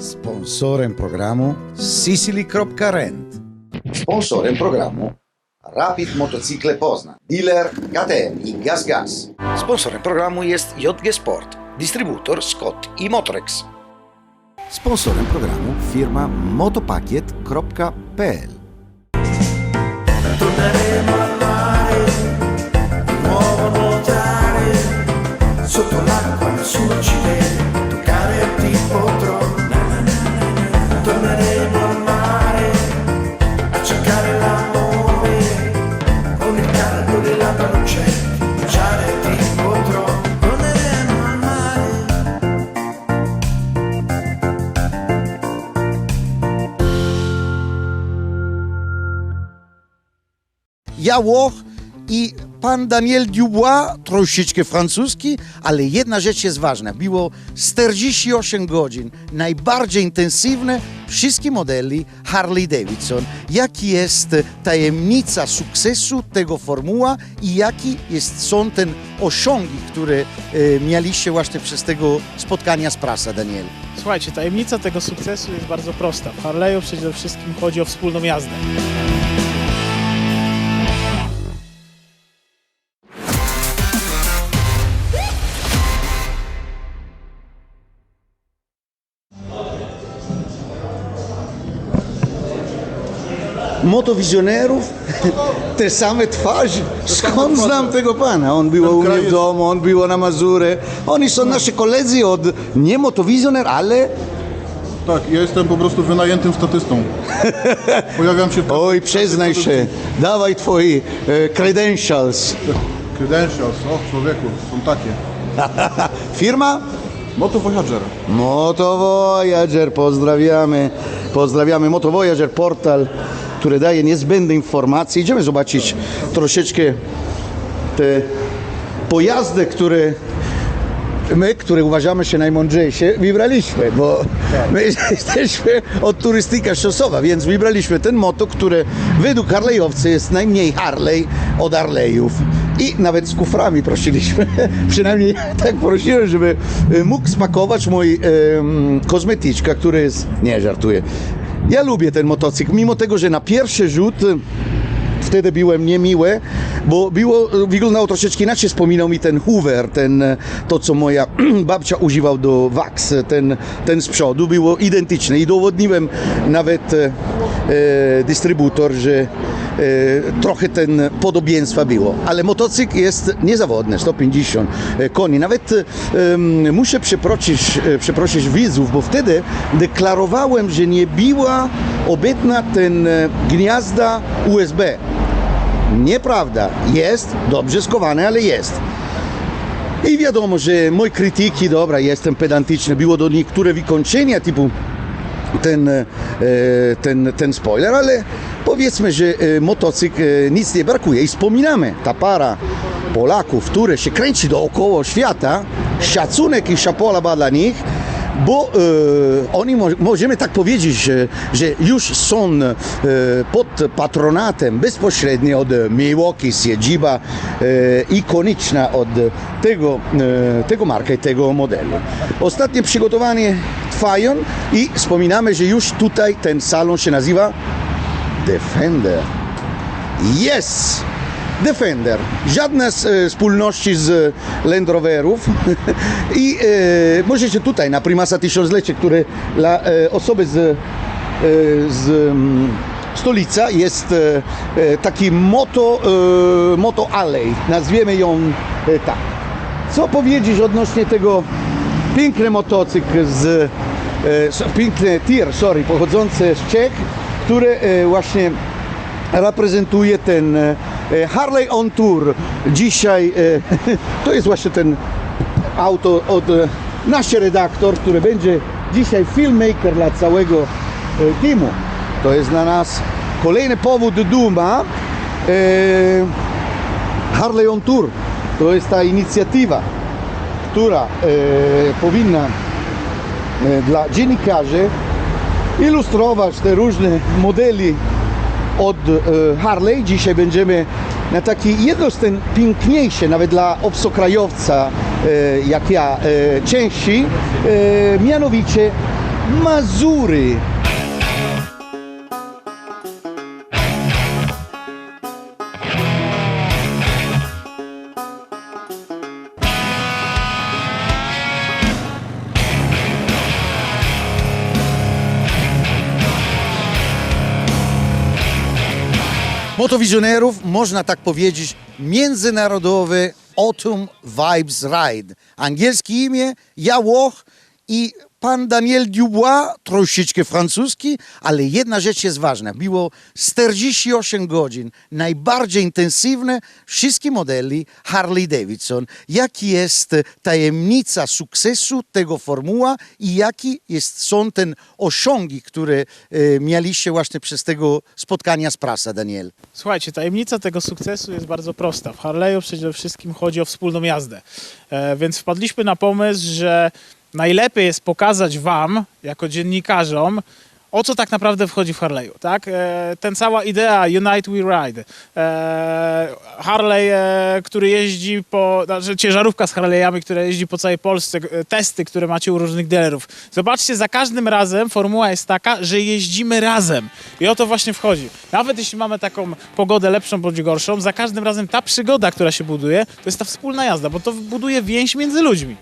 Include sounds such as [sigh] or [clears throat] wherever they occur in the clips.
Sponsorem programu Sicily.rent. Sponsorem programu Rapid Motocykle Poznań, dealer KTM i Gaz Gas. Sponsorem programu jest JG Sport, dystrybutor Scott i Motorex. Sponsorem programu firma motopakiet.pl. Torneremo al mare, di nuovo a nuotare, sotto l'acqua nessuno ci caldo della pancia, baciare incontro, torneremo al mare. Yahoo! i pan Daniel Dubois, troszeczkę francuski, ale jedna rzecz jest ważna. Było 48 godzin, najbardziej intensywne wszystkie modeli Harley Davidson. Jaki jest tajemnica sukcesu tego formuła i jaki jest, są ten osiągi, które e, mieliście właśnie przez tego spotkania z prasa, Daniel? Słuchajcie, tajemnica tego sukcesu jest bardzo prosta. W Harley'u przede wszystkim chodzi o wspólną jazdę. Motowizjonerów, te same twarze. Skąd znam tego pana? On był u mnie w domu, on był na Mazurę. Oni są nasi koledzy od nie motowizjoner, ale Tak, ja jestem po prostu wynajętym statystą. Pojawiam się [laughs] oj, przyznaj się, dawaj twoje e, credentials. Credentials, o człowieku, są takie. [laughs] Firma? Moto Voyager. Moto Voyager, pozdrawiamy. Pozdrawiamy Moto Voyager, portal, który daje niezbędne informacje. Idziemy zobaczyć troszeczkę te pojazdy, które my, które uważamy się najmądrzejsze, wybraliśmy, bo my [laughs] jesteśmy od turystyka szosowa, więc wybraliśmy ten moto, który według Harley'owcy jest najmniej Harley od Harley'ów. I nawet z kuframi prosiliśmy, [laughs] przynajmniej tak prosiłem, żeby e, mógł spakować mój em, kosmetyczka, który jest, nie żartuję. Ja lubię ten motocykl, mimo tego, że na pierwszy rzut wtedy byłem niemiły, bo było, wyglądało troszeczkę inaczej. Wspominał mi ten Hoover, ten, to co moja [clears throat] babcia używał do wax, ten, ten z przodu, było identyczne i udowodniłem nawet e, e, dystrybutor, że e, trochę ten podobieństwa było. Ale motocykl jest niezawodny, 150 koni. Nawet e, em, muszę przeprosić, e, przeprosić widzów, bo wtedy deklarowałem, że nie była obecna ten e, gniazda USB. Nieprawda. Jest, dobrze skowane, ale jest. I wiadomo, że moje krytyki, dobra, jestem pedantyczny, było do niektóre wykończenia typu ten, e, ten, ten spoiler, ale powiedzmy, że e, motocykl e, nic nie brakuje i wspominamy, ta para Polaków, które się kręci dookoła świata, szacunek i szapola dla nich, bo e, oni, mo- możemy tak powiedzieć, że, że już są e, pod patronatem bezpośrednio od Milwaukee, siedziba e, ikoniczna od tego, e, tego marka i tego modelu. Ostatnie przygotowanie trwają i wspominamy, że już tutaj ten salon się nazywa Defender. Yes! Defender. Żadne z, e, wspólności z Land Roverów. [laughs] I e, możecie tutaj na Primasa Tysiąclecie, które dla e, osoby z, e, z mm, stolica jest e, e, taki moto, e, moto alley. Nazwiemy ją e, tak. Co powiedzieć odnośnie tego piękny motocykl z e, piękny tir, sorry, pochodzący z Czech, który e, właśnie reprezentuje ten e, Harley on Tour. Dzisiaj e, [laughs] to jest właśnie ten auto od e, nasz redaktor, który będzie dzisiaj filmmaker dla całego e, teamu. To jest dla nas kolejny powód duma. E, Harley on Tour to jest ta inicjatywa, która e, powinna e, dla dziennikarzy ilustrować te różne modeli od e, Harley. Dzisiaj będziemy na taki jedno z ten piękniejsze, nawet dla obcokrajowca e, jak ja, e, części, mianowicie Mazury. Motowizjonerów, można tak powiedzieć, międzynarodowy Autumn Vibes Ride. Angielskie imię, ja Łoch i pan Daniel Dubois, troszeczkę francuski, ale jedna rzecz jest ważna. Było 48 godzin, najbardziej intensywne, wszystkie modeli Harley Davidson. Jaki jest tajemnica sukcesu tego formuła i jaki jest, są ten osiągi, które e, mieliście właśnie przez tego spotkania z prasa, Daniel? Słuchajcie, tajemnica tego sukcesu jest bardzo prosta. W Harley'u przede wszystkim chodzi o wspólną jazdę. E, więc wpadliśmy na pomysł, że najlepiej jest pokazać wam, jako dziennikarzom, o co tak naprawdę wchodzi w Harley'u, tak? E, ten cała idea Unite We Ride, e, Harley, e, który jeździ po, znaczy ciężarówka z Harley'ami, która jeździ po całej Polsce, e, testy, które macie u różnych dealerów. Zobaczcie, za każdym razem formuła jest taka, że jeździmy razem i o to właśnie wchodzi. Nawet jeśli mamy taką pogodę lepszą bądź gorszą, za każdym razem ta przygoda, która się buduje, to jest ta wspólna jazda, bo to buduje więź między ludźmi.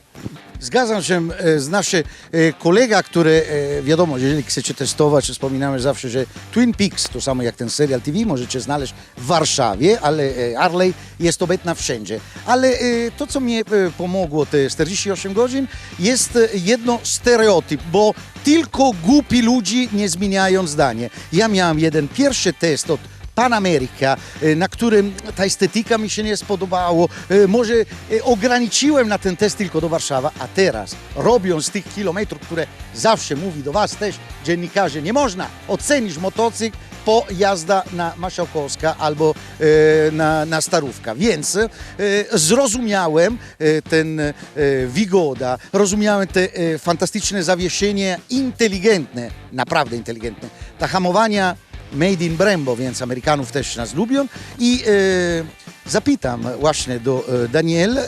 Zgadzam się e, z nasze e, kolega, który, e, wiadomo, jeżeli chcecie testować, wspominamy zawsze, że Twin Peaks, to samo jak ten serial TV, możecie znaleźć w Warszawie, ale Harley jest obecna wszędzie. Ale to, co mi pomogło te 48 godzin, jest jedno stereotyp, bo tylko głupi ludzi nie zmieniają zdanie. Ja miałem jeden pierwszy test od Pan Ameryka, e, na którym ta estetyka mi się nie spodobało. E, Może e, ograniczyłem na ten test tylko do Warszawy, a teraz robiąc tych kilometrów, które zawsze mówi do Was też dziennikarze, nie można ocenić motocykl po jazda na Maszałkowska albo na, na Starówka. Więc zrozumiałem ten Wigoda, rozumiałem te fantastyczne zawieszenie inteligentne, naprawdę inteligentne. Ta hamowania made in Brembo, więc Amerykanów też nas lubią. I e, zapytam właśnie do e, Daniel, e,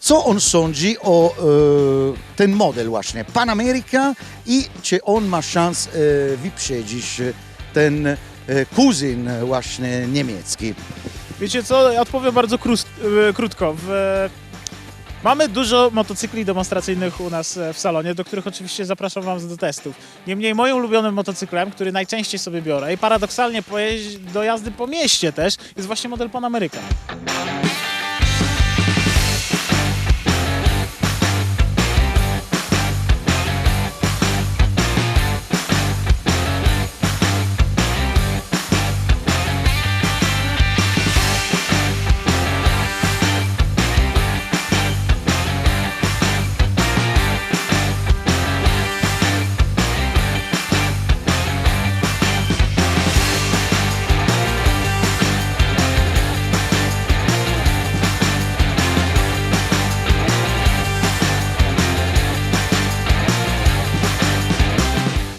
co on sądzi o e, ten model właśnie, Pan Ameryka i czy on ma szansę e, wyprzedzić ten e, kuzyn właśnie niemiecki. Wiecie co, odpowiem bardzo krótko. W, mamy dużo motocykli demonstracyjnych u nas e, w salonie, do których oczywiście zapraszam Was do testów. Niemniej moim ulubionym motocyklem, który najczęściej sobie biorę i paradoksalnie do jazdy po mieście też, jest właśnie model Pan Ameryka.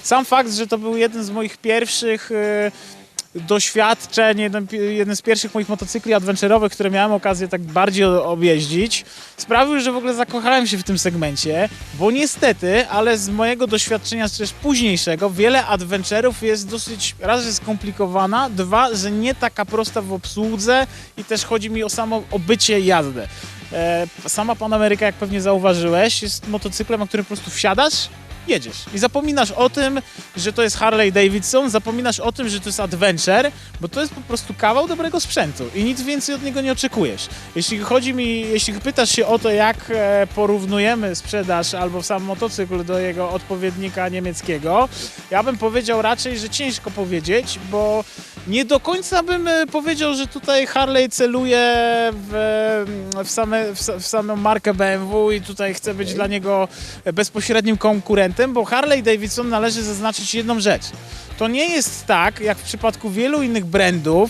Sam fakt, że to był jeden z moich pierwszych e, doświadczeń, jeden, jeden z pierwszych moich motocykli adventurowych, które miałem okazję tak bardziej objeździć, sprawił, że w ogóle zakochałem się w tym segmencie, bo niestety, ale z mojego doświadczenia też późniejszego, wiele adventurów jest dosyć, raz, że skomplikowana, dwa, że nie taka prosta w obsłudze i też chodzi mi o samo obycie jazdę. E, sama Pan Ameryka, jak pewnie zauważyłeś, jest motocyklem, na którym po prostu wsiadasz jedziesz. I zapominasz o tym, że to jest Harley Davidson, zapominasz o tym, że to jest adventure, bo to jest po prostu kawał dobrego sprzętu i nic więcej od niego nie oczekujesz. Jeśli chodzi mi, jeśli pytasz się o to, jak e, porównujemy sprzedaż albo sam motocykl do jego odpowiednika niemieckiego, ja bym powiedział raczej, że ciężko powiedzieć, bo nie do końca bym e, powiedział, że tutaj Harley celuje w, w, same, w, w samą markę BMW i tutaj chce być dla niego bezpośrednim konkurentem, bo Harley Davidson należy zaznaczyć jedną rzecz. To nie jest tak, jak w przypadku wielu innych brandów,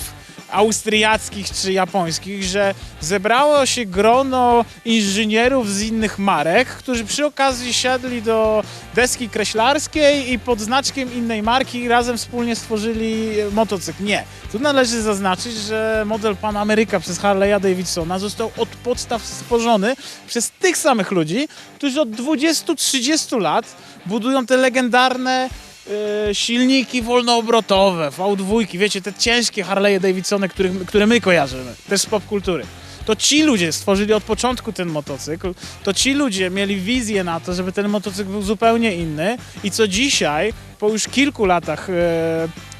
austriackich czy japońskich, że zebrało się grono inżynierów z innych marek, którzy przy okazji siadli do deski kreślarskiej i pod znaczkiem innej marki razem wspólnie stworzyli motocykl. Nie. Tu należy zaznaczyć, że model Pan Ameryka przez Harley'a Davidsona został od podstaw stworzony przez tych samych ludzi, którzy od 20-30 lat budują te legendarne e, silniki wolnoobrotowe, V2, wiecie, te ciężkie Harley'e Davidsony, których, które my kojarzymy, też z popkultury. To ci ludzie stworzyli od początku ten motocykl, to ci ludzie mieli wizję na to, żeby ten motocykl był zupełnie inny i co dzisiaj, po już kilku latach e,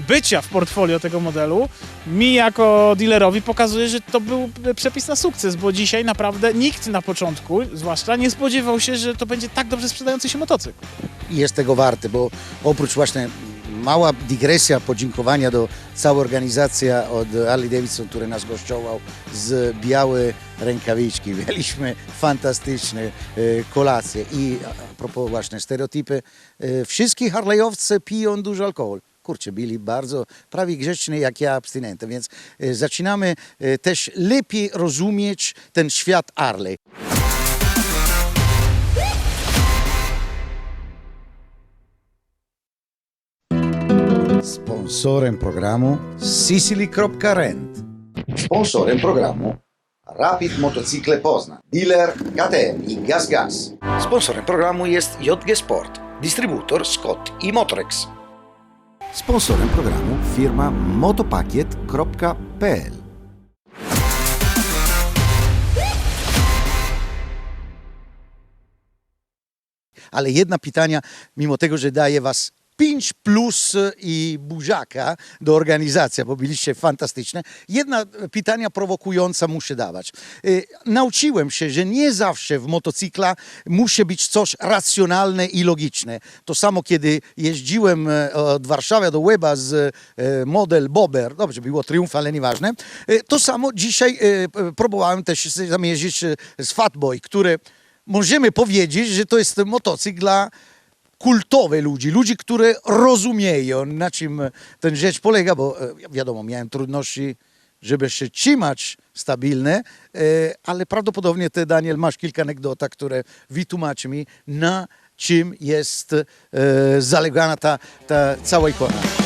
bycia w portfolio tego modelu, mi jako dealerowi pokazuje, że to był przepis na sukces, bo dzisiaj naprawdę nikt na początku, zwłaszcza, nie spodziewał się, że to będzie tak dobrze sprzedający się motocykl. i jest tego warte, bo oprócz właśnie mała dygresja podziękowania do całej organizacji od Harley Davidson, który nas gościował z białe rękawiczki. [laughs] Mieliśmy fantastyczne e, kolacje i a propos właśnie stereotypy, e, wszystkie Harley'owcy piją dużo alkohol. Kurczę, byli bardzo prawie grzeczni jak ja abstynentem, więc e, zaczynamy też lepiej rozumieć ten świat Harley. Sponsorem programu Sicily.rent. Sponsorem programu Rapid Motocykle Poznań. Dealer KTM i Gaz Gas. Sponsorem programu jest JG Sport. Dystrybutor Scott i Motrex. Sponsorem programu firma motopakiet.pl. ale jedna pytania, mimo tego, że daje was 5 plus i buziaka do organizacji, bo byliście fantastyczne. Jedna pytania prowokująca muszę dawać. Y, Nauczyłem się, że nie zawsze w motocykla musi być coś racjonalne i logiczne. To samo, kiedy jeździłem e, od Warszawy do Łeba z e, model Bober, dobrze, było Triumf, ale nieważne. E, To samo dzisiaj próbowałem też e, z Fatboy, które możemy powiedzieć, że to jest motocykl dla kultowe ludzi, ludzi, które rozumieją, na czym ten rzecz polega, bo e, wiadomo, miałem trudności, żeby się trzymać stabilne, e, ale prawdopodobnie ty, Daniel, masz kilka anegdota, które wytłumaczy mi, na czym jest e, zalegana ta, ta cała ikona.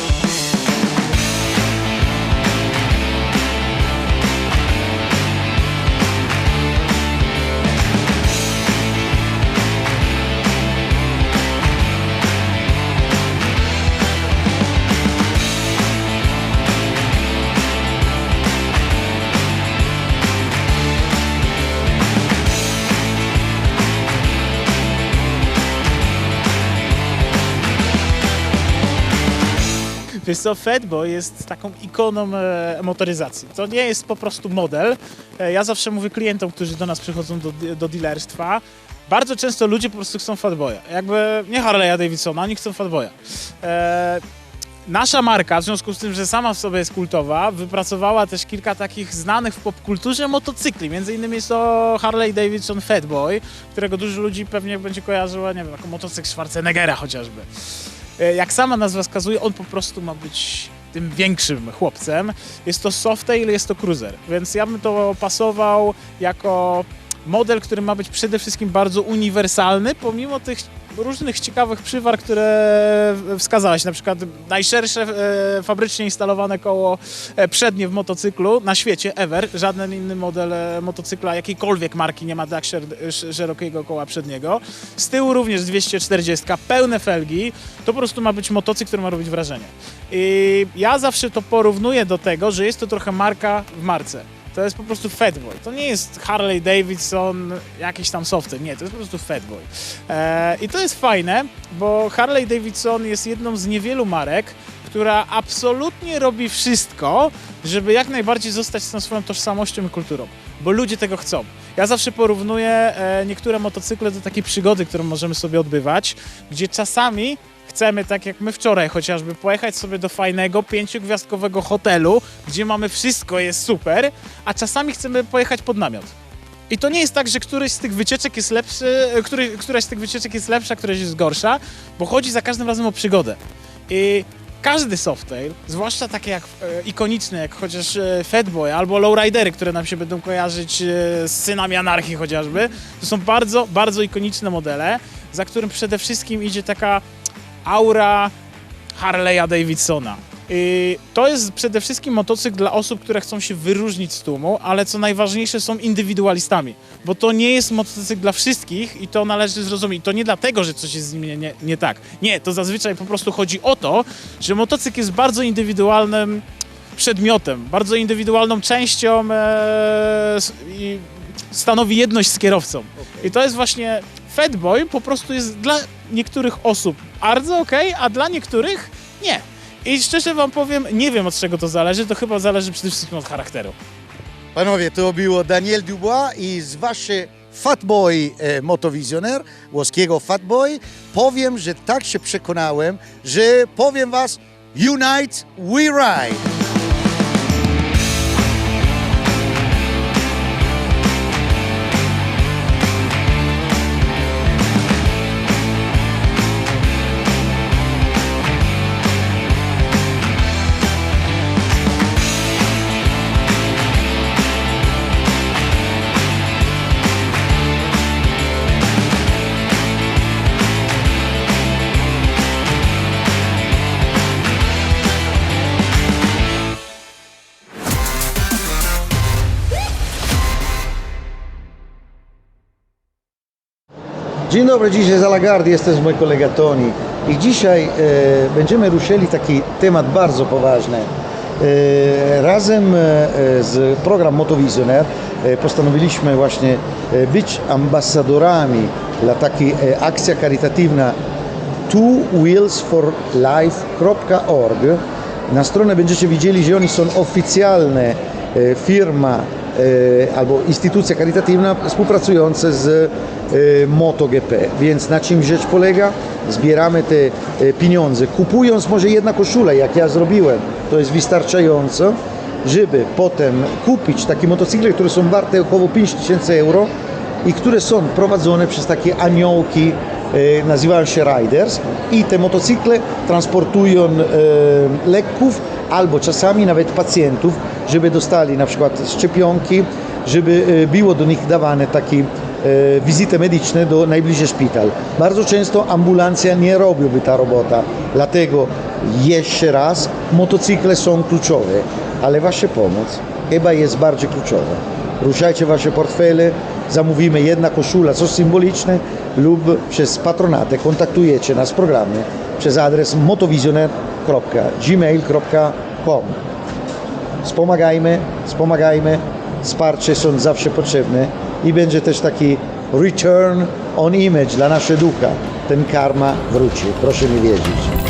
Wiesz co, Fatboy jest taką ikoną e, motoryzacji. To nie jest po prostu model. E, ja zawsze mówię klientom, którzy do nas przychodzą do, do dealerstwa, bardzo często ludzie po prostu chcą Fatboya. Jakby nie Harley'a Davidsona, oni chcą Fatboya. E, Nasza marka, w związku z tym, że sama w sobie jest kultowa, wypracowała też kilka takich znanych w popkulturze motocykli. Między innymi jest to Harley Davidson Fatboy, którego dużo ludzi pewnie będzie kojarzyło, nie wiem, jako motocykl Schwarzeneggera chociażby. E, Jak sama nazwa wskazuje, on po prostu ma być tym większym chłopcem. Jest to softail, jest to cruiser, więc ja bym to pasował jako model, który ma być przede wszystkim bardzo uniwersalny, pomimo tych różnych ciekawych przywar, które wskazałaś, na przykład najszersze e, fabrycznie instalowane koło e, przednie w motocyklu na świecie ever. Żaden inny model e, motocykla jakiejkolwiek marki nie ma tak szer- sz- szerokiego koła przedniego. Z tyłu również 240, pełne felgi. To po prostu ma być motocykl, który ma robić wrażenie. I ja zawsze to porównuję do tego, że jest to trochę marka w marce. To jest po prostu Fatboy. To nie jest Harley Davidson, jakiś tam software. Nie, to jest po prostu Fatboy. E, I to jest fajne, bo Harley Davidson jest jedną z niewielu marek, która absolutnie robi wszystko, żeby jak najbardziej zostać z tą swoją tożsamością i kulturą, bo ludzie tego chcą. Ja zawsze porównuję e, niektóre motocykle do takiej przygody, którą możemy sobie odbywać, gdzie czasami chcemy, tak jak my wczoraj chociażby, pojechać sobie do fajnego, pięciogwiazdkowego hotelu, gdzie mamy wszystko, jest super, a czasami chcemy pojechać pod namiot. I to nie jest tak, że któryś z tych wycieczek jest lepszy, e, który, któraś z tych wycieczek jest lepsza, któraś jest gorsza, bo chodzi za każdym razem o przygodę. I każdy softail, zwłaszcza takie jak e, ikoniczne, jak chociaż e, Fatboy albo Lowridery, które nam się będą kojarzyć e, z synami anarchii chociażby, to są bardzo, bardzo ikoniczne modele, za którym przede wszystkim idzie taka aura Harley'a Davidsona. I to jest przede wszystkim motocykl dla osób, które chcą się wyróżnić z tłumu, ale co najważniejsze są indywidualistami, bo to nie jest motocykl dla wszystkich i to należy zrozumieć. To nie dlatego, że coś jest z nim nie, nie, tak. Nie, to zazwyczaj po prostu chodzi o to, że motocykl jest bardzo indywidualnym przedmiotem, bardzo indywidualną częścią e, i stanowi jedność z kierowcą. I to jest właśnie Fatboy po prostu jest dla niektórych osób bardzo okej, a dla niektórych nie. I szczerze wam powiem, nie wiem od czego to zależy, to chyba zależy przede wszystkim od charakteru. Panowie, to było Daniel Dubois i z waszy Fatboy e, Motowizjoner, włoskiego Fatboy. Powiem, że tak się przekonałem, że powiem was Unite We Ride. Dzień dobry, dzisiaj z Alagardy, jestem mój kolega Toni i dzisiaj e, będziemy ruszyli taki temat bardzo poważny. E, razem e, z program Motowizjoner e, postanowiliśmy właśnie e, być ambasadorami dla takiej e, akcja charytatywna twowheelsforlife.org. Na stronę będziecie widzieli, że oni są oficjalne e, firma albo instytucja charytatywna współpracująca z e, MotoGP. Więc na czym rzecz polega? Zbieramy te e, pieniądze, kupując może jedna koszula, jak ja zrobiłem. To jest wystarczająco, żeby potem kupić takie motocykle, które są warte około 5000 euro i które są prowadzone przez takie aniołki, e, nazywają się riders i te motocykle transportują e, lekków albo czasami nawet pacjentów, żeby dostali na przykład szczepionki, żeby e, było do nich dawane takie wizyty medyczne do najbliższy szpital. Bardzo często ambulancja nie robiłaby ta robota, dlatego jeszcze raz motocykle są kluczowe, ale wasza pomoc chyba jest bardziej kluczowa. Ruszajcie wasze portfele, zamówimy jedna koszula, coś symboliczne lub przez patronatę kontaktujecie nas w programie przez adres motowizjoner.gmail.com Wspomagajmy, wspomagajmy, wsparcie są zawsze potrzebne i będzie też taki return on image dla naszego ducha. Ten karma wróci, proszę mi wierzyć.